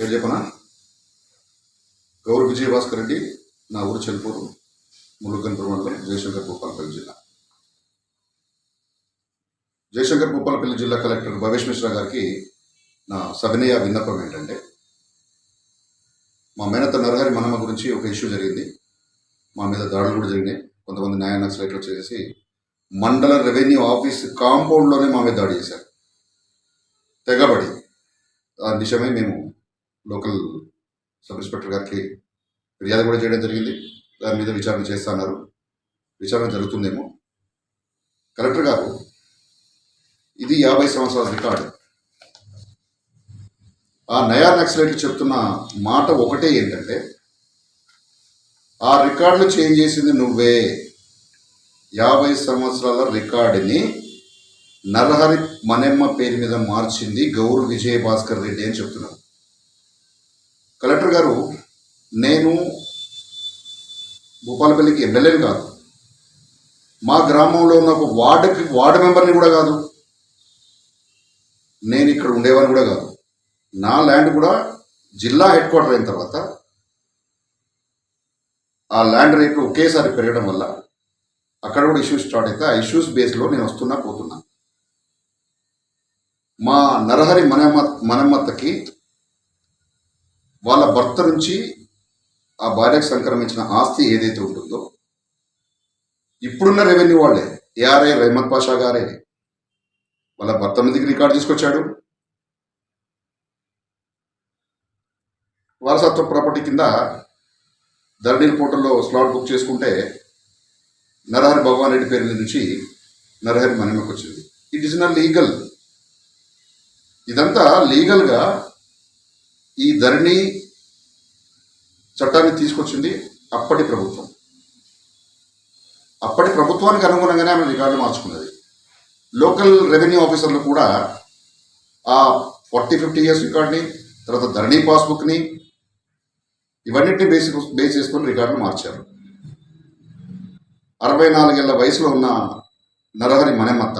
పేరు చెప్పనా? గౌరవ విజయభాస్కర్ రెడ్డి నా ఊరు చెల్పూరు ములుగన్పురం మండలం జయశంకర్ భూపాలపల్లి జిల్లా. జయశంకర్ భూపాలపల్లి జిల్లా కలెక్టర్ భవేష్ మిశ్రా గారికి నా సవినయ విన్నపం ఏంటంటే మా మేనత నరహరి మనమ్మ గురించి ఒక ఇష్యూ జరిగింది. మా మీద దాడులు కూడా జరిగినాయి. కొంతమంది న్యాయ నక్సలైట్లు వచ్చేసి మండల రెవెన్యూ ఆఫీస్ కాంపౌండ్లోనే మా మీద దాడి చేశారు. తెగబడి. ఆ విషయమై మేము లోకల్ సబ్ ఇన్స్పెక్టర్ గారికి ఫిర్యాదు కూడా చేయడం జరిగింది. దాని మీద విచారణ చేస్తున్నారు. విచారణ జరుగుతుందేమో. కలెక్టర్ గారు ఇది యాభై సంవత్సరాల రికార్డు. ఆ నయా నక్సలైట్లు చెప్తున్న మాట ఒకటే ఏంటంటే ఆ రికార్డులు చేంజ్ చేసింది నువ్వే. యాభై సంవత్సరాల రికార్డుని నరహరి మనెమ్మ పేరు మీద మార్చింది గౌరు విజయ భాస్కర్ రెడ్డి అని చెప్తున్నారు. కలెక్టర్ గారు నేను భూపాలపల్లికి ఎమ్మెల్యేని కాదు. మా గ్రామంలో ఉన్న ఒక వార్డుకి వార్డు మెంబర్ని కూడా కాదు. నేను ఇక్కడ ఉండేవాడిని కూడా కాదు. నా ల్యాండ్ కూడా జిల్లా హెడ్ క్వార్టర్ అయిన తర్వాత ఆ ల్యాండ్ రేట్లు ఒకేసారి పెరగడం వల్ల అక్కడ కూడా ఇష్యూస్ స్టార్ట్ అయితే ఆ ఇష్యూస్ బేస్లో నేను వస్తున్నా పోతున్నా. మా నరహరి మనమ్మ మనమ్మత్తకి వాళ్ళ భర్త నుంచి ఆ భార్యకు సంక్రమించిన ఆస్తి ఏదైతే ఉంటుందో ఇప్పుడున్న రెవెన్యూ వాళ్ళే. ఏఆర్ఐ రెహమత్ పాషా గారే. వాళ్ళ భర్త మీదకి రికార్డు తీసుకొచ్చాడు. వారసత్వ ప్రాపర్టీ కింద ధరణీల పోర్టల్లో స్లాట్ బుక్ చేసుకుంటే నరహరి భగవాన్ రెడ్డి పేరు మీద నుంచి నరహరి మనమకు వచ్చింది ఇట్ ఇస్ నా లీగల్ ఇదంతా లీగల్గా ఈ ధరణి చట్టాన్ని తీసుకొచ్చింది అప్పటి ప్రభుత్వం. అప్పటి ప్రభుత్వానికి అనుగుణంగానే ఆమె రికార్డు మార్చుకున్నది. లోకల్ రెవెన్యూ ఆఫీసర్లు కూడా ఆ ఫార్టీ ఫిఫ్టీ ఇయర్స్ రికార్డ్ని తర్వాత ధరణి పాస్బుక్ని ఇవన్నిటిని బేసి బేస్ చేసుకొని రికార్డులు మార్చారు. అరవై నాలుగేళ్ళ వయసులో ఉన్న నరహరి మనెమ్మత్త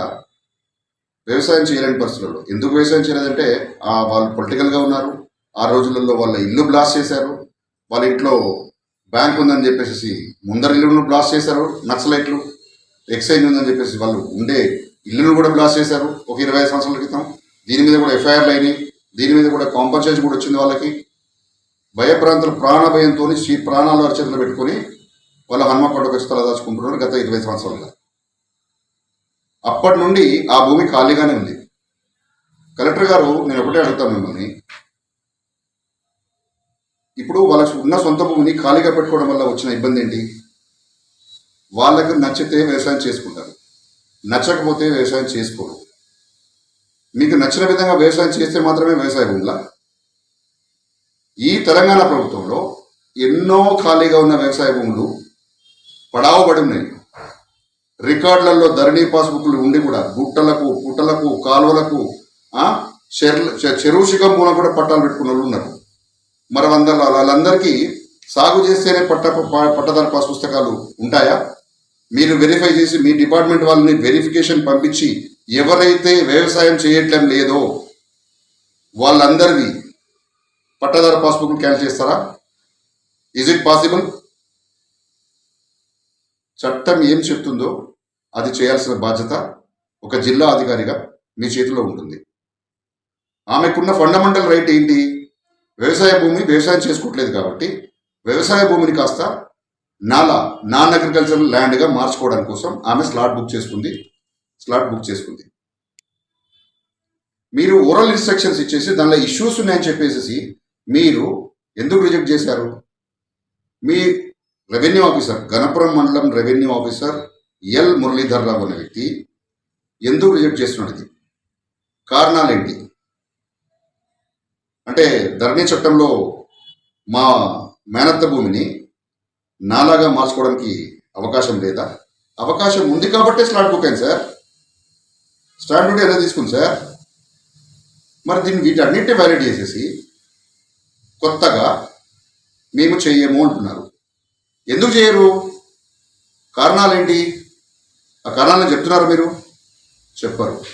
వ్యవసాయం చేయలేని పరిస్థితుల్లో. ఎందుకు వ్యవసాయం చేయలేదంటే ఆ వాళ్ళు పొలిటికల్గా ఉన్నారు. ఆ రోజులలో వాళ్ళ ఇల్లు బ్లాస్ట్ చేశారు. వాళ్ళ ఇంట్లో బ్యాంక్ ఉందని చెప్పేసి ముందర ఇల్లును బ్లాస్ట్ చేశారు. నక్సలైట్లు ఎక్సైజ్ ఉందని చెప్పేసి వాళ్ళు ఉండే ఇల్లును కూడా బ్లాస్ట్ చేశారు. ఒక ఇరవై ఐదు సంవత్సరాల క్రితం దీని మీద కూడా ఎఫ్ఐఆర్లు అయినాయి. దీని మీద కూడా కాంపన్సేషన్ కూడా వచ్చింది వాళ్ళకి. భయప్రాంతులు ప్రాణ భయంతో శ్రీ ప్రాణాలు అరచేతులు పెట్టుకొని వాళ్ళ హనుమకొండకు వచ్చి తలదాచుకుంటున్నారు గత ఇరవై సంవత్సరాలుగా. అప్పటి నుండి ఆ భూమి ఖాళీగానే ఉంది. కలెక్టర్ గారు నేను ఒకటే అడుగుతాను మిమ్మల్ని. ఇప్పుడు వాళ్ళకి ఉన్న సొంత భూమిని ఖాళీగా పెట్టుకోవడం వల్ల వచ్చిన ఇబ్బంది ఏంటి? వాళ్ళకు నచ్చితే వ్యవసాయం చేసుకుంటారు. నచ్చకపోతే వ్యవసాయం చేసుకోరు. మీకు నచ్చిన విధంగా వ్యవసాయం చేస్తే మాత్రమే వ్యవసాయ భూములా ఈ తెలంగాణ ప్రభుత్వంలో ఎన్నో ఖాళీగా ఉన్న వ్యవసాయ భూములు పడావబడి ఉన్నాయి. రికార్డులలో ధరణి పాస్బుక్లు ఉండి కూడా గుట్టలకు పుట్టలకు కాలువలకు ఆ, చెరువు శిఖం మూలం కూడా పట్టాలు పెట్టుకున్న వాళ్ళు ఉన్నారు. మరి వందల వాళ్ళందరికీ సాగు చేస్తేనే పట్ట ప- పట్టదారు పాస్ పుస్తకాలు ఉంటాయా? మీరు వెరిఫై చేసి మీ డిపార్ట్మెంట్ వాళ్ళని వెరిఫికేషన్ పంపించి ఎవరైతే వ్యవసాయం చేయట్లం లేదో వాళ్ళందరివి పట్టదారు పాస్బుక్ క్యాన్సిల్ చేస్తారా? ఈజ్ ఇట్ పాసిబుల్ చట్టం ఏం చెప్తుందో అది చేయాల్సిన బాధ్యత ఒక జిల్లా అధికారిగా మీ చేతిలో ఉంటుంది. ఆమెకున్న ఫండమెంటల్ రైట్ ఏంటి? వ్యవసాయ భూమి వ్యవసాయం చేసుకోవట్లేదు కాబట్టి వ్యవసాయ భూమిని కాస్త నాలా నాన్ అగ్రికల్చరల్ ల్యాండ్గా మార్చుకోవడానికి కోసం ఆమె స్లాట్ బుక్ చేసుకుంది. స్లాట్ బుక్ చేసుకుంది. మీరు ఓరల్ ఇన్స్ట్రక్షన్స్ ఇచ్చేసి దానిలో ఇష్యూస్ ఉన్నాయని చెప్పేసి మీరు ఎందుకు రిజెక్ట్ చేశారు? మీ రెవెన్యూ ఆఫీసర్ గణపురం మండలం revenue officer L Muralidhar Rao అనే వ్యక్తి ఎందుకు రిజెక్ట్ చేస్తున్నాడు ఇది? కారణాలేంటి? అంటే ధరణి చట్టంలో మా మేనత్త భూమిని నాలాగా మార్చుకోవడానికి అవకాశం లేదా? అవకాశం ఉంది కాబట్టే స్లాట్ బుక్ అయింది సార్. స్టాండ్ డ్యూటీ ఎలా తీసుకుంది సార్? మరి దీన్ని వీటన్నిటిని వ్యాలిడ్ చేసేసి కొత్తగా మేము చెయ్యము అంటున్నారు. ఎందుకు చేయరు? కారణాలు ఏంటి? ఆ కారణాలను చెప్తున్నారు మీరు? చెప్పరు.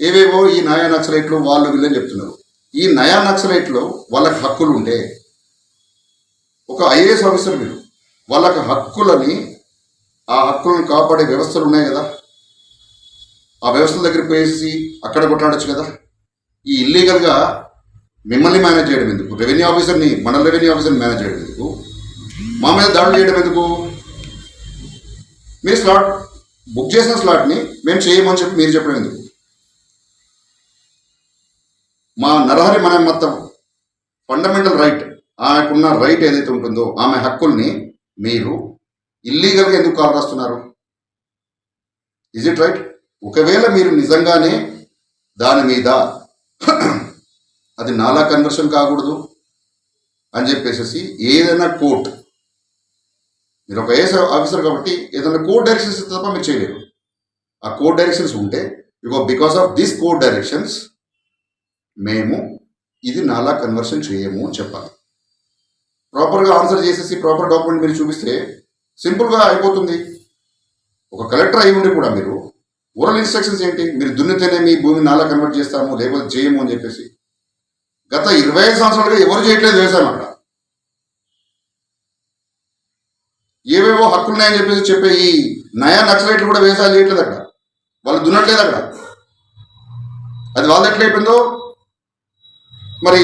ఏవేవో ఈ న్యాయ నక్సలైట్లు వాళ్ళు వీళ్ళని చెప్తున్నారు. ఈ నయా నక్సలైట్లో వాళ్ళకి హక్కులు ఉంటే ఒక ఐఏఎస్ ఆఫీసర్ మీరు వాళ్ళకి హక్కులని ఆ హక్కులను కాపాడే వ్యవస్థలు ఉన్నాయి కదా. ఆ వ్యవస్థల దగ్గర పోయేసి అక్కడ కొట్లాడచ్చు కదా. ఈ ఇల్లీగల్గా మిమ్మల్ని మేనేజ్ చేయడం ఎందుకు? రెవెన్యూ ఆఫీసర్ని మండల రెవెన్యూ ఆఫీసర్ని మేనేజ్ చేయడం ఎందుకు? మా మీద దాడులు చేయడం ఎందుకు? మీ స్లాట్ బుక్ చేసిన స్లాట్ని మేము చేయమని చెప్పి మీరు చెప్పడం ఎందుకు? మా నరహరి మన మొత్తం ఫండమెంటల్ రైట్ ఆమెకున్న రైట్ ఏదైతే ఉంటుందో ఆమె హక్కుల్ని మీరు ఇల్లీగల్గా ఎందుకు కాల్ రాస్తున్నారు? ఇజ్ ఇట్ రైట్ ఒకవేళ మీరు నిజంగానే దాని మీద అది నాలా కన్వర్షన్ కాకూడదు అని చెప్పేసి ఏదైనా కోర్ట్ మీరు ఒక ఏఎస్ ఆఫీసర్ కాబట్టి ఏదైనా కోర్ట్ డైరెక్షన్స్ తప్ప మీరు చేయలేరు. ఆ కోర్ట్ డైరెక్షన్స్ ఉంటే because of this court directions మేము ఇది నాలా కన్వర్షన్ చేయము అని చెప్పాలి. ప్రాపర్గా ఆన్సర్ చేసేసి ప్రాపర్ డాక్యుమెంట్ మీరు చూపిస్తే సింపుల్గా అయిపోతుంది. ఒక కలెక్టర్ అయి ఉండి కూడా మీరు ఓరల్ ఇన్స్ట్రక్షన్స్ ఏంటి? మీరు దున్నితేనే మీ భూమిని నాలా కన్వర్ట్ చేస్తాము లేకపోతే చేయము అని చెప్పేసి. గత ఇరవై ఐదు సంవత్సరాలుగా ఎవరు చేయట్లేదు వ్యవసాయం అక్కడ. ఏవేవో హక్కులున్నాయని చెప్పేసి చెప్పే ఈ నయా నక్సలైట్లు కూడా వ్యవసాయం చేయట్లేదు అక్కడ. వాళ్ళు దున్నట్లేదు అక్కడ. అది వాళ్ళు ఎట్లయిపోయిందో మరి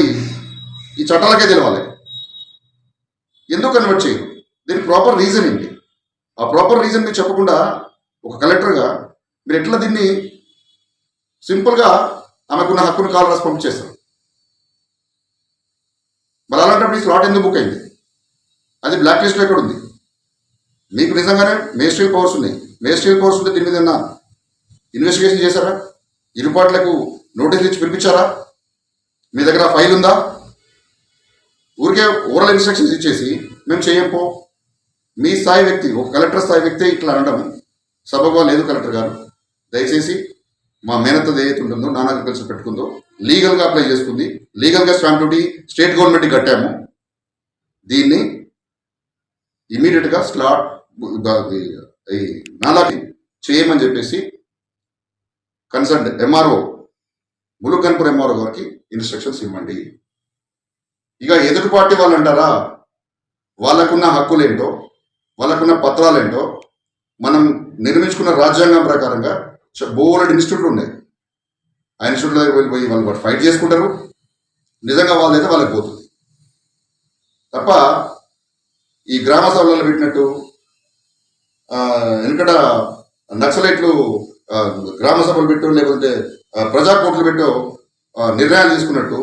ఈ చట్టాలకే తెలవాలి. ఎందుకు కన్వర్ట్ చేయరు? దీనికి ప్రాపర్ రీజన్ ఏంటి? ఆ ప్రాపర్ రీజన్ మీరు చెప్పకుండా ఒక కలెక్టర్గా మీరు ఎట్లా దీన్ని సింపుల్గా ఆమెకున్న హక్కును కాల్ రాసి పంపించేస్తారు? మరి అలాంటప్పుడు ఈ స్లాట్ ఎందుకు బుక్ అయింది? అది బ్లాక్ లిస్ట్లో ఎక్కడ ఉంది మీకు నిజంగానే మేస్ట్రియల్ పవర్స్ ఉన్నాయి. మేస్ట్రియల్ పవర్స్ ఉంటే దీని మీద ఇన్వెస్టిగేషన్ చేశారా? ఇరుపాట్లకు నోటీసులు ఇచ్చి పిలిపించారా? మీ దగ్గర ఫైల్ ఉందా? ఊరికే ఓరల్ ఇన్స్ట్రక్షన్స్ ఇచ్చేసి మేము చేయకపో మీ స్థాయి వ్యక్తి ఒక కలెక్టర్ స్థాయి వ్యక్తి ఇట్లా అనడం సబబా లేదు కలెక్టర్ గారు. దయచేసి మా మేనత్త ఏదైతే ఉంటుందో నాన్ కలిసి పెట్టుకుందో లీగల్గా అప్లై చేసుకుంది. లీగల్గా స్టాంప్ డ్యూటీ స్టేట్ గవర్నమెంట్కి కట్టాము. దీన్ని ఇమీడియట్గా స్లాట్ నాలాకి చేయమని చెప్పేసి కన్సర్న్ ఎంఆర్ఓ ములుకన్పూర్ ఎంఆర్ఓ గారికి ఇన్స్ట్రక్షన్స్ ఇవ్వండి. ఇక ఎదుటి పార్టీ వాళ్ళు అంటారా వాళ్ళకున్న హక్కులేంటో వాళ్ళకున్న పత్రాలేంటో మనం నిర్మించుకున్న రాజ్యాంగం ప్రకారంగా బోలెడ్ ఇన్స్టిట్యూట్లు ఉన్నాయి. ఆ ఇన్స్టిట్యూట్ దగ్గర వెళ్ళిపోయి వాళ్ళు ఫైట్ చేసుకుంటారు. నిజంగా వాళ్ళైతే వాళ్ళకి పోతుంది. తప్ప ఈ గ్రామ సభలలో పెట్టినట్టు వెనుకట నక్సలైట్లు గ్రామ సభలు పెట్టు లేకపోతే ప్రజా కోర్టులు పెట్టు ఆ, నిర్ణయాలు తీసుకున్నట్టు